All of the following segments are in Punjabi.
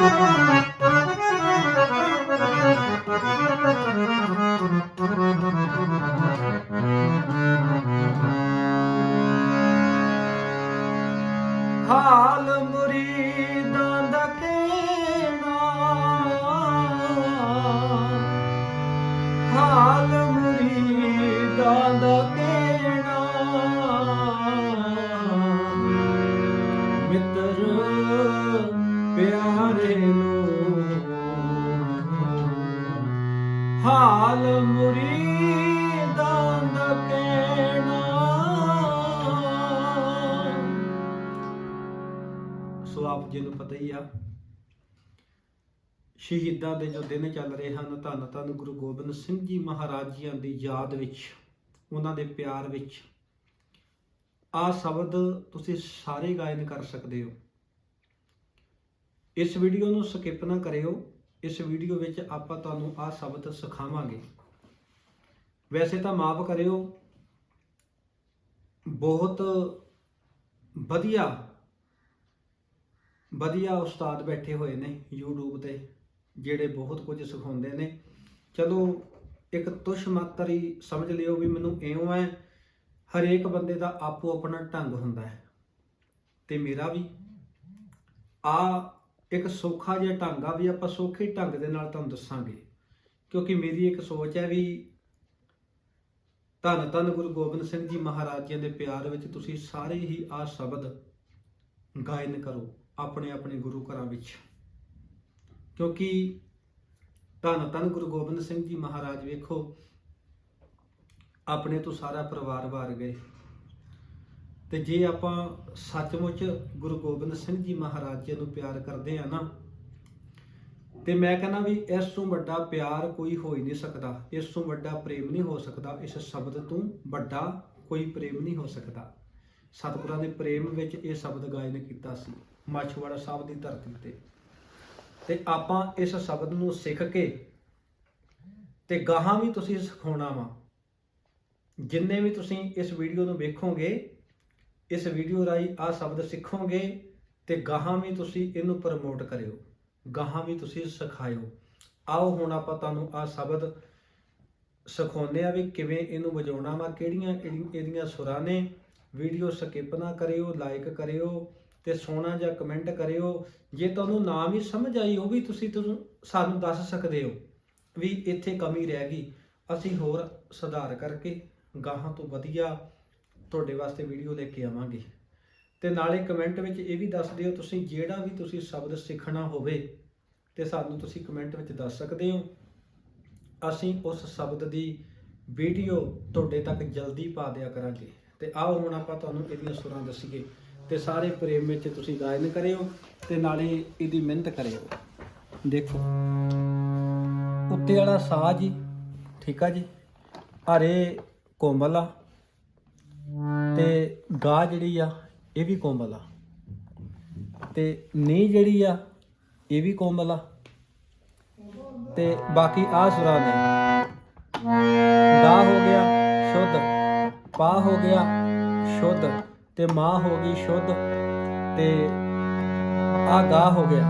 ਹਾਲ ਹਾਲ ਮੁਰੀਦਾਂ ਦਾ ਕਹਿਣਾ। ਸੋ ਆਪ ਜੀ ਨੂੰ ਪਤਾ ਹੀ ਆ, ਸ਼ਹੀਦਾਂ ਦੇ ਜੋ ਦਿਨ ਚੱਲ ਰਹੇ ਹਨ, ਧੰਨ ਧੰਨ ਗੁਰੂ ਗੋਬਿੰਦ ਸਿੰਘ ਜੀ ਮਹਾਰਾਜ ਜੀਆਂ ਦੀ ਯਾਦ ਵਿੱਚ, ਉਹਨਾਂ ਦੇ ਪਿਆਰ ਵਿੱਚ, ਆ ਸ਼ਬਦ ਤੁਸੀਂ ਸਾਰੇ ਗਾਇਨ ਕਰ ਸਕਦੇ ਹੋ। ਇਸ ਵੀਡੀਓ ਨੂੰ ਸਕਿਪ ਨਾ ਕਰਿਓ। ਇਸ ਵੀਡੀਓ ਵਿੱਚ ਆਪਾਂ ਤੁਹਾਨੂੰ ਆਹ ਸ਼ਬਦ ਸਿਖਾਵਾਂਗੇ। ਵੈਸੇ ਤਾਂ ਮਾਫ ਕਰਿਓ, ਬਹੁਤ ਵਧੀਆ ਵਧੀਆ ਉਸਤਾਦ ਬੈਠੇ ਹੋਏ ਨੇ YouTube ਤੇ, ਜਿਹੜੇ ਬਹੁਤ ਕੁਝ ਸਿਖਾਉਂਦੇ ਨੇ। ਚਲੋ, ਇੱਕ ਤੁਸ਼ ਮਾਤਰ ਸਮਝ ਲਿਓ ਵੀ ਮੈਨੂੰ ਇਉਂ ਹੈ, ਹਰੇਕ ਬੰਦੇ ਦਾ ਆਪੋ ਆਪਣਾ ਢੰਗ ਹੁੰਦਾ ਹੈ। ਤੇ ਮੇਰਾ ਵੀ। ਆ ਇੱਕ ਸੌਖਾ ਜਿਹਾ ਢੰਗ ਆ ਵੀ ਆਪਾਂ ਸੌਖੇ ਢੰਗ ਦੇ ਨਾਲ ਤੁਹਾਨੂੰ ਦੱਸਾਂਗੇ। ਕਿਉਂਕਿ ਮੇਰੀ ਇੱਕ ਸੋਚ ਹੈ ਵੀ ਧੰਨ ਧੰਨ ਗੁਰੂ ਗੋਬਿੰਦ ਸਿੰਘ ਜੀ ਮਹਾਰਾਜ ਜੀ ਦੇ ਪਿਆਰ ਵਿੱਚ ਤੁਸੀਂ ਸਾਰੇ ਹੀ ਆ ਸ਼ਬਦ ਗਾਇਨ ਕਰੋ ਆਪਣੇ ਆਪਣੇ ਗੁਰੂ ਘਰਾਂ ਵਿੱਚ। ਕਿਉਂਕਿ ਧੰਨ ਧੰਨ ਗੁਰੂ ਗੋਬਿੰਦ ਸਿੰਘ ਜੀ ਮਹਾਰਾਜ ਵੇਖੋ, ਆਪਣੇ ਤੋਂ ਸਾਰਾ ਪਰਿਵਾਰ ਵਾਰ ਗਏ। ਤੇ ਜੇ ਆਪਾਂ ਸੱਚਮੁੱਚ ਗੁਰੂ ਗੋਬਿੰਦ ਸਿੰਘ ਜੀ ਮਹਾਰਾਜ ਜੀ ਨੂੰ ਪਿਆਰ ਕਰਦੇ ਆ ਨਾ, ਤੇ ਮੈਂ ਕਹਿੰਦਾ ਵੀ ਇਸ ਤੋਂ ਵੱਡਾ ਪਿਆਰ ਕੋਈ ਹੋ ਹੀ ਨਹੀਂ ਸਕਦਾ, ਇਸ ਤੋਂ ਵੱਡਾ ਪ੍ਰੇਮ ਨਹੀਂ ਹੋ ਸਕਦਾ, ਇਸ ਸ਼ਬਦ ਤੋਂ ਵੱਡਾ ਕੋਈ ਪ੍ਰੇਮ ਨਹੀਂ ਹੋ ਸਕਦਾ। ਸਤਿਗੁਰਾਂ ਦੇ ਪ੍ਰੇਮ ਵਿੱਚ ਇਹ ਸ਼ਬਦ ਗਾਇਨ ਕੀਤਾ ਸੀ, ਮਾਛਵਾੜਾ ਸਾਹਿਬ ਦੀ ਧਰਤੀ ਤੇ। ਤੇ ਆਪਾਂ ਇਸ ਸ਼ਬਦ ਨੂੰ ਸਿੱਖ ਕੇ ਤੇ ਗਾਹਾਂ ਵੀ ਤੁਸੀਂ ਸਿਖਾਉਣਾ ਵਾ। ਜਿੰਨੇ ਵੀ ਤੁਸੀਂ ਇਸ ਵੀਡੀਓ ਨੂੰ ਵੇਖੋਗੇ ਇਸ ਵੀਡੀਓ ਰਾਹੀਂ ਆ ਸ਼ਬਦ ਸਿੱਖੋਗੇ ਤੇ ਗਾਹਾਂ ਵੀ ਤੁਸੀਂ ਇਹਨੂੰ ਪ੍ਰਮੋਟ ਕਰਿਓ, ਗਾਹਾਂ ਵੀ ਤੁਸੀਂ ਸਿਖਾਇਓ। ਆਓ ਹੁਣ ਆਪਾਂ ਤੁਹਾਨੂੰ ਆ ਸ਼ਬਦ ਸਿਖਾਉਂਦੇ ਆ ਵੀ ਕਿਵੇਂ ਇਹਨੂੰ ਵਜਾਉਣਾ ਵਾ, ਕਿਹੜੀਆਂ ਇਹਦੀ- ਇਹਦੀਆਂ ਸੁਰਾਂ ਨੇ। ਵੀਡੀਓ ਸਕਿਪ ਨਾ ਕਰਿਓ ਲਾਈਕ ਕਰਿਓ ਤੇ ਸੋਹਣਾ ਜਿਹਾ ਕਮੈਂਟ ਕਰਿਓ। ਜੇ ਤੁਹਾਨੂੰ ਨਾ ਵੀ ਸਮਝ ਆਈ ਉਹ ਵੀ ਤੁਸੀਂ ਤੁਹਾਨੂੰ ਸਾਨੂੰ ਦੱਸ ਸਕਦੇ ਹੋ ਵੀ ਇੱਥੇ ਕਮੀ ਰਹਿ ਗਈ। ਅਸੀਂ ਹੋਰ ਸੁਧਾਰ ਕਰਕੇ ਗਾਹਾਂ ਤੋਂ ਵਧੀਆ ਤੁਹਾਡੇ ਵਾਸਤੇ ਵੀਡੀਓ ਲੈ ਕੇ ਆਵਾਂਗੇ। ਤੇ ਨਾਲੇ ਕਮੈਂਟ ਵਿੱਚ ਇਹ ਵੀ ਦੱਸ ਦਿਓ, ਤੁਸੀਂ ਜਿਹੜਾ ਵੀ ਤੁਸੀਂ ਸ਼ਬਦ ਸਿੱਖਣਾ ਹੋਵੇ, ਤੇ ਸਾਨੂੰ ਤੁਸੀਂ ਕਮੈਂਟ ਵਿੱਚ ਦੱਸ ਸਕਦੇ ਹੋ। ਅਸੀਂ ਉਸ ਸ਼ਬਦ ਦੀ ਵੀਡੀਓ ਤੁਹਾਡੇ ਤੱਕ ਜਲਦੀ ਪਾ ਦਿਆ ਕਰਾਂਗੇ। ਤੇ ਆਓ ਹੁਣ ਆਪਾਂ ਤੁਹਾਨੂੰ ਇਹਦੀਆਂ ਸੁਰਾਂ ਦੱਸੀਏ। ਤੇ ਸਾਰੇ ਪ੍ਰੇਮ ਵਿੱਚ ਤੁਸੀਂ ਗਾਇਨ ਕਰਿਓ ਤੇ ਨਾਲੇ ਇਹਦੀ ਮਿਹਨਤ ਕਰਿਓ। ਦੇਖੋ। ਉੱਤੇ ਵਾਲਾ ਸਾਹ ਜੀ ਠੀਕ ਆ ਜੀ? ਹਰੇ ਕੋਮਲ। ਆ ਤੇ ਗਾ ਜਿਹੜੀ ਆ, ਇਹ ਵੀ ਕੋਮਲ ਆ। ਤੇ ਨੀ ਜਿਹੜੀ ਆ, ਇਹ ਵੀ ਕੋਮਲ ਆ। ਤੇ ਬਾਕੀ ਆ ਸੁਰਾਂ ਨੇ। ਗਾ ਹੋ ਗਿਆ ਸ਼ੁੱਧ, ਪਾ ਹੋ ਗਿਆ ਸ਼ੁੱਧ, ਤੇ ਮਾਂ ਹੋ ਗਈ ਸ਼ੁੱਧ, ਤੇ ਆ ਗਾ ਹੋ ਗਿਆ।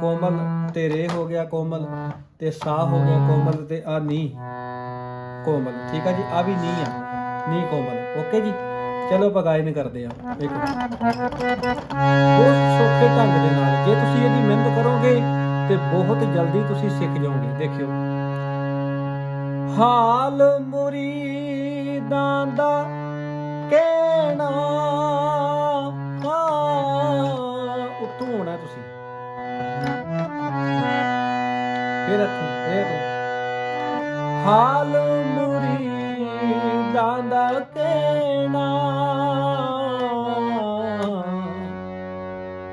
ਕੋਮਲ ਤੇ ਰੇ ਹੋ ਗਿਆ ਕੋਮਲ, ਤੇ ਸਾ ਹੋ ਗਿਆ ਕੋਮਲ, ਤੇ ਆ ਨੀ ਕੋਮਲ। ਠੀਕ ਆ ਜੀ? ਆ ਵੀ ਨੀ ਆ। ਨੀ ਕੋਮਲ ਓਕੇ ਜੀ? ਚਲੋ ਪਗਾਇਨ ਕਰਦੇ ਆ ਵੇਖੋ ਬਹੁਤ ਸੌਖੇ ਢੰਗ ਦੇ ਨਾਲ, ਜੇ ਤੁਸੀਂ ਇਹਦੀ ਮਿਹਨਤ ਕਰੋਗੇ ਤੇ ਬਹੁਤ ਜਲਦੀ ਤੁਸੀਂ ਸਿੱਖ ਜਾਓਗੇ, ਦੇਖਿਓ। ਹਾਲ ਮੁਰੀਦਾਂ ਦਾ ਕਹਿਣਾ ਉੱਤੋਂ ਹੋਣਾ ਤੁਸੀਂ। ਫਿਰ ਇੱਥੋਂ ਫਿਰ ਇੱਥੋਂ। ਹਾਲ ਮੁਰੀਦਾਂ ਦਾ ਕਹਿਣਾ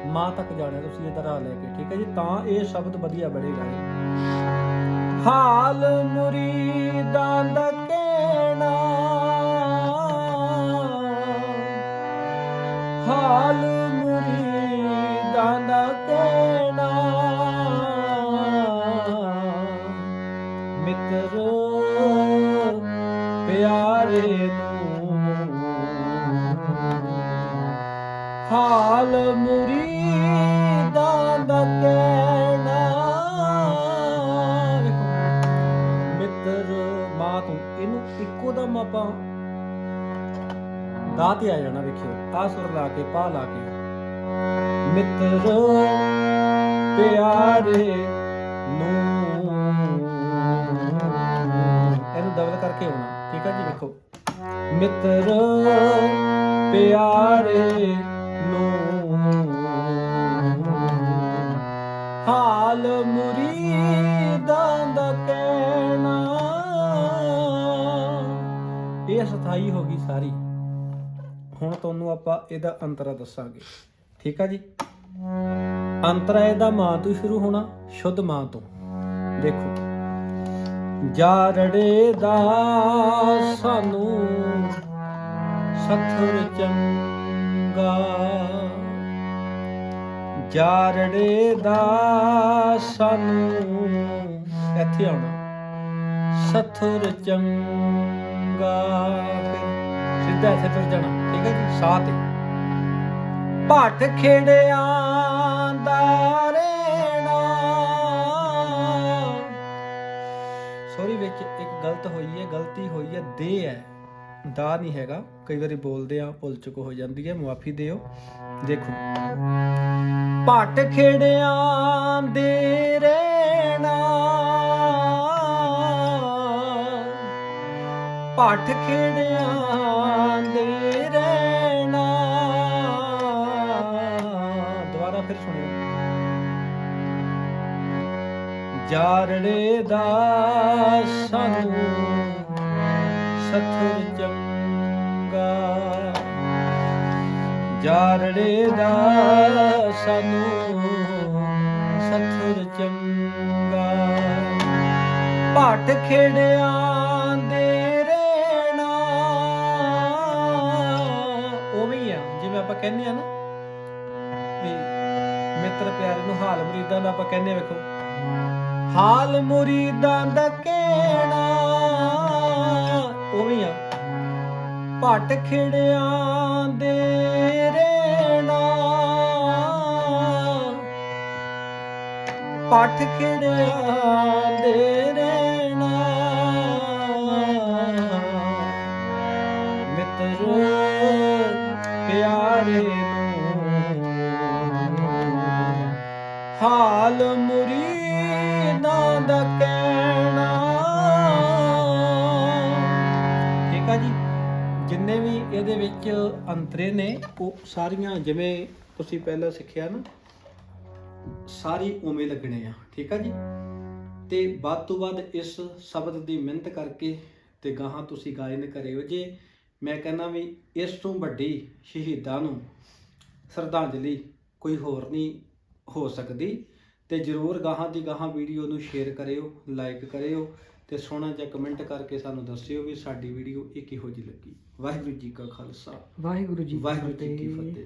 ਮਾਂ ਤੱਕ ਜਾਣਾ ਤੁਸੀਂ ਇਹਦਾ ਰਾਹ ਲੈ ਕੇ, ਠੀਕ ਹੈ ਜੀ? ਤਾਂ ਇਹ ਸ਼ਬਦ ਵਧੀਆ ਬਣੇਗਾ ਇਹ। ਹਾਲ ਮੁਰੀਦਾਂ ਦਾ ਕਹਿਣਾ। ਹਾਲ ਮੁਰੀਦਾਂ ਦਾ ਕਹਿਣਾ। ਆਪਾਂ ਦਾ ਤੇ ਆ ਜਾਣਾ ਵੇਖਿਓ ਆ ਸੁਰ ਲਾ ਕੇ ਪਾ ਲਾ ਕੇ। ਮਿੱਤਰ ਪਿਆਰੇ ਨੂੰ। ਇਹਨੂੰ ਡਬਲ ਕਰਕੇ ਆਉਣਾ, ਠੀਕ ਹੈ ਜੀ ਵੇਖੋ। ਮਿੱਤਰ ਪਿਆਰੇ ਸਥਾਈ ਹੋ ਗਈ ਸਾਰੀ। ਹੁਣ ਤੁਹਾਨੂੰ ਆਪਾਂ ਇਹਦਾ ਅੰਤਰਾ ਦੱਸਾਂਗੇ। ਠੀਕ ਆ ਜੀ? ਅੰਤਰਾ ਇਹਦਾ ਮਾਂ ਤੋਂ ਸ਼ੁਰੂ ਹੋਣਾ, ਸ਼ੁੱਧ ਮਾਂ ਤੋਂ। ਦੇਖੋ। ਜਾਰੜੇ ਦਾ ਸਾਨੂੰ ਸਥੁਰ ਚੰਗਾ। ਜਾਰੜੇ ਦਾ ਸਾਨੂੰ ਇੱਥੇ ਆਉਣਾ। ਸਥੁਰ ਚੰਗਾ ਫਿਰ ਸਿੱਧਾ ਇੱਥੇ ਤੁਰ ਜਾਣਾ, ਠੀਕ ਹੈ ਜੀ? ਸਾਹ ਤੇ। ਭੱਟ ਖੇੜਿਆਂ ਦਾ ਰੇਣਾ ਸੋਰੀ ਵਿੱਚ ਇੱਕ ਗਲਤ ਹੋਈ ਹੈ, ਗਲਤੀ ਹੋਈ ਹੈ, ਦੇ ਹੈ। ਦਾ ਨਹੀਂ ਹੈਗਾ। ਕਈ ਵਾਰੀ ਬੋਲਦੇ ਆ, ਭੁੱਲ ਚੁੱਕ ਹੋ ਜਾਂਦੀ ਹੈ, ਮੁਆਫੀ ਦਿਓ। ਦੇਖੋ। ਭੱਟ ਖੇੜਿਆਂ ਦੇ ਰੇਣਾ ਭੱਠ ਖੇੜਿਆਂ ਦੇ ਰਹਿਣਾ। ਦੁਬਾਰਾ ਫਿਰ ਸੁਣਿਓ। ਜਾਰੜੇ ਦਾ ਸਾਨੂੰ ਸਥੁਰ ਚੰਗਾ। ਜਾਰੜੇ ਦਾ ਸਾਨੂੰ ਸਥੁਰ ਚੰਗਾ। ਭੱਠ ਖੇੜਿਆਂ ਆਪਾਂ ਕਹਿੰਦੇ ਆ ਨਾ ਵੀ ਮਿੱਤਰ ਪਿਆਰੇ ਨੂੰ ਹਾਲ ਮੁਰੀਦਾਂ ਦਾ ਆਪਾਂ ਕਹਿੰਦੇ ਆ, ਵੇਖੋ। ਹਾਲ ਮੁਰੀਦਾਂ ਦਾ ਕਹਿਣਾ, ਉਵੇਂ ਆ। ਭੱਟ ਖੇੜਿਆਂ ਦੇ ਰਹਿਣਾ। ਪੱਠ ਖਿੜਿਆਂ ਦੇ ਪਿਆਰੇ ਨੂੰ ਹਾਲ ਮੁਰੀਦਾਂ ਦਾ ਕਹਿਣਾ। ਠੀਕ ਆ ਜੀ? ਜਿੰਨੇ ਵੀ ਇਹਦੇ ਵਿੱਚ ਅੰਤਰੇ ਨੇ, ਉਹ ਸਾਰੀਆਂ ਜਿਵੇਂ ਤੁਸੀਂ ਪਹਿਲਾਂ ਸਿੱਖਿਆ ਨਾ, ਸਾਰੀ ਉਵੇਂ ਲੱਗਣੇ ਆ। ਠੀਕ ਆ ਜੀ? ਤੇ ਵੱਧ ਤੋਂ ਵੱਧ ਇਸ ਸ਼ਬਦ ਦੀ ਮਿਹਨਤ ਕਰਕੇ ਤੇ ਗਾਹਾਂ ਤੁਸੀਂ ਗਾਇਨ ਕਰਿਓ ਜੇ ਮੈਂ ਕਹਿੰਦਾ ਵੀ ਇਸ ਤੋਂ ਵੱਡੀ ਸ਼ਹੀਦਾਂ ਨੂੰ ਸ਼ਰਧਾਂਜਲੀ ਕੋਈ ਹੋਰ ਨਹੀਂ ਹੋ ਸਕਦੀ। ਤੇ ਜਰੂਰ ਗਾਹਾਂ ਦੀ ਗਾਹਾਂ ਵੀਡੀਓ ਨੂੰ ਸ਼ੇਅਰ ਕਰਿਓ ਲਾਈਕ ਕਰਿਓ ਤੇ ਸੋਹਣਾ ਜਿਹਾ ਕਮੈਂਟ ਕਰਕੇ ਸਾਨੂੰ ਦੱਸਿਓ ਵੀ ਸਾਡੀ ਵੀਡੀਓ ਇਹ ਕਿਹੋ ਜਿਹੀ ਲੱਗੀ। ਵਾਹਿਗੁਰੂ ਜੀ ਕਾ ਖਾਲਸਾ। ਵਾਹਿਗੁਰੂ ਜੀ ਵਾਹਿਗੁਰੂ ਜੀ ਕੀ ਫਤਿਹ।